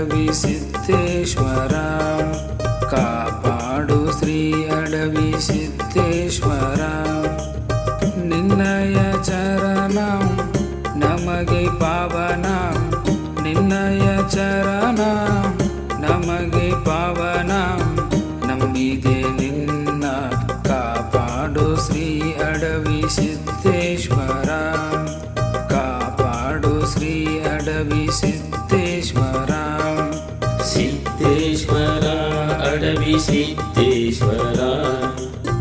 ಅಡವಿ ಸಿದ್ದೇಶ್ವರ, ಕಾಪಾಡು ಶ್ರೀ ಅಡವಿ ಸಿದ್ದೇಶ್ವರ. ನಿನ್ನಯ ಚರಣ, ನಮಗೆ ಪಾವನ. ನಿನ್ನಯ ಚರಣ, ನಮಗೆ ಪಾವನ. ನಂಬಿದೆ ನಿನ್ನ, ಕಾಪಾಡು ಶ್ರೀ ಅಡವಿ ಸಿದ್ದೇಶ್ವರ ಅಡವಿ ಸಿದ್ದೇಶ್ವರ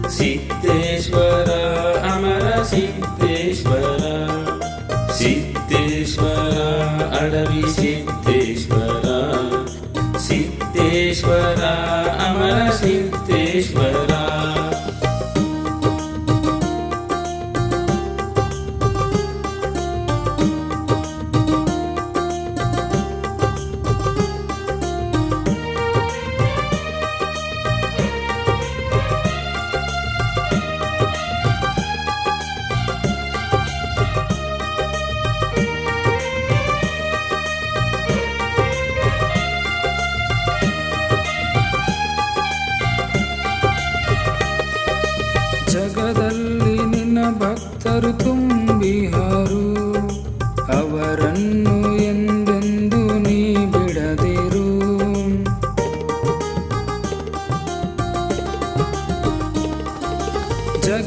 ಸಿದ್ದೇಶ್ವರ ಅಮರ ಸಿದ್ದೇಶ್ವರ ಸಿದ್ದೇಶ್ವರ ಅಡವಿ ಸಿದ್ದೇಶ್ವರ ಸಿದ್ದೇಶ್ವರ ಅಮರ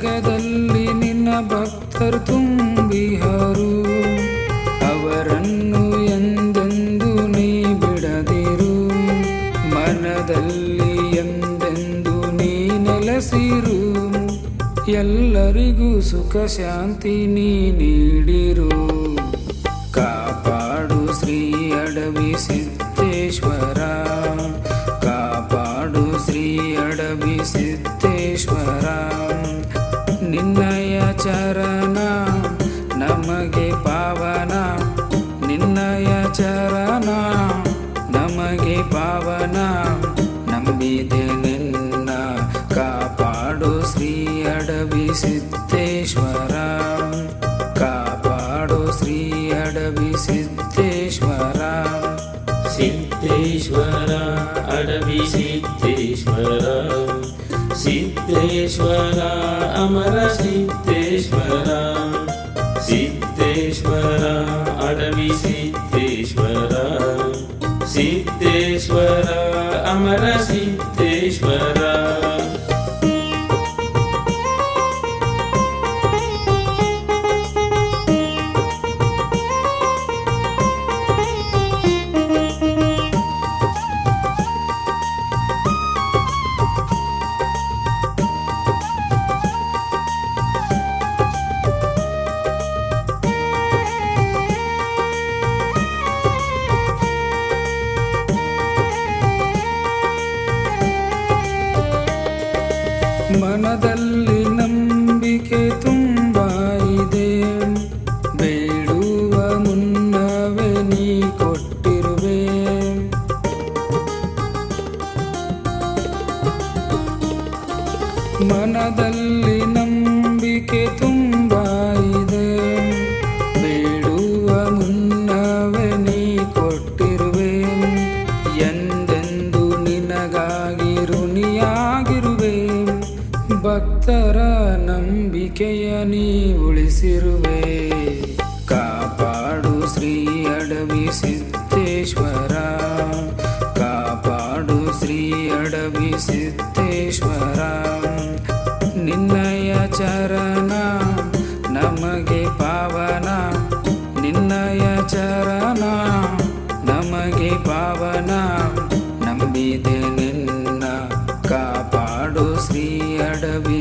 ಜಗದಲ್ಲಿ ನಿನ್ನ ಭಕ್ತರು ತುಂಬಿಹರು ಅವರನ್ನು ಎಂದೆಂದು ನೀ ಬಿಡದಿರು. ಮನದಲ್ಲಿ ಎಂದೆಂದು ನೀ ನೆಲೆಸಿರು. ಎಲ್ಲರಿಗೂ ಸುಖ ಶಾಂತಿ ನೀ ನೀಡಿರು. ಕಾಪಾಡು ಶ್ರೀ ಅಡವಿ ಸಿದ್ದೇಶ್ವರ. ಚರಣ ನಮಗೆ ಪಾವನ, ನಂಬಿದೆ ನಿನ್ನ. ಕಾಪಾಡು ಶ್ರೀ ಅಡವಿ ಸಿದ್ದೇಶ್ವರ. ಕಾಪಾಡು ಶ್ರೀ ಅಡವಿ ಸಿದ್ದೇಶ್ವರ. ಸಿದ್ದೇಶ್ವರ, ಅಡವಿ ಸಿದ್ದೇಶ್ವರ. ಸಿದ್ದೇಶ್ವರ, ಅಮರ ಸಿದ್ದೇಶ್ವರ. ಸಿದ್ದೇಶ್ವರ ಅಡವಿ ಸಿದ್ದೇಶ್ವರ ನಂಬಿಕೆಯ ನೀ ಉಳಿಸಿರುವೆ. ಕಾಪಾಡು ಶ್ರೀ ಅಡವಿ ಸಿದ್ದೇಶ್ವರ. ಕಾಪಾಡು ಶ್ರೀ ಅಡವಿ ಸಿದ್ದೇಶ್ವರ. ನಿನ್ನಯ ಚರಣ ನಮಗೆ ಪಾವನ. ನಿನ್ನಯ ಚರಣ ನಮಗೆ ಪಾವನ. ನಂಬಿದೆ ನಿನ್ನ. ಕಾಪಾಡು ಶ್ರೀ ಅಡವಿ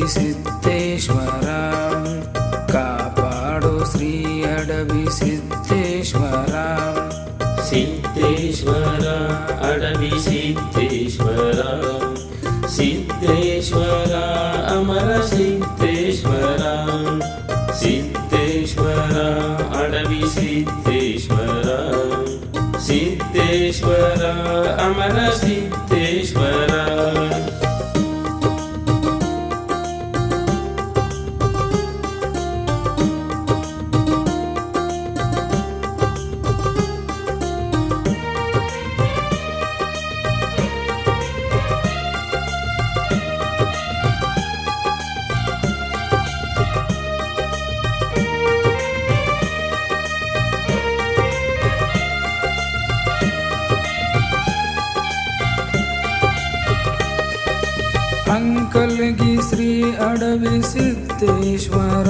ಅಡವಿ ಸಿದ್ದೇಶ್ವರ.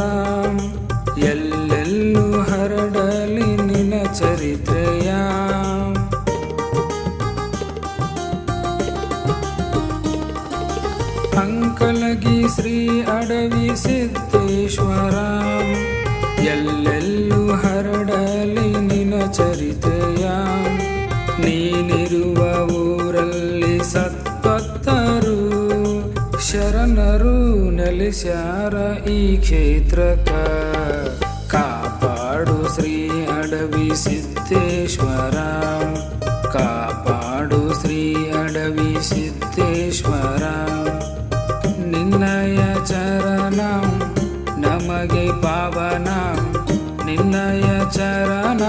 ಎಲ್ಲೆಲ್ಲೂ ಹರಡಲಿ ನಿನ ಚರಿತ್ರೆಯ. ಅಂಕಲಗಿ ಶ್ರೀ ಅಡವಿ ಸಿದ್ದೇಶ್ವರ. ಎಲ್ಲೆಲ್ಲೂ ಹರಡಲಿ ನಿನ ಚರಿತೆಯ ನೀನಿರುವ ನೆಲೆಸ್ಯಾರ ಈ ಕ್ಷೇತ್ರಕ ಕಾಪಾಡು ಶ್ರೀ ಅಡವಿ ಸಿದ್ದೇಶ್ವರ. ಕಾಪಾಡು ಶ್ರೀ ಅಡವಿ ಸಿದ್ದೇಶ್ವರ. ನಿನ್ನಯ ಚರಣ ನಮಗೆ ಪಾವನ. ನಿನ್ನಯ ಚರಣ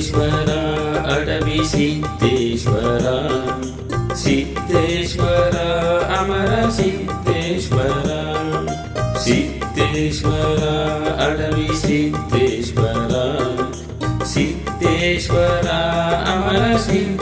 సిద్ధేశ్వర అడవి సిద్ధేశ్వర. సిద్ధేశ్వర అమర సిద్ధేశ్వర. సిద్ధేశ్వర అడవి సిద్ధేశ్వర. సిద్ధేశ్వర అమర సిద్ధ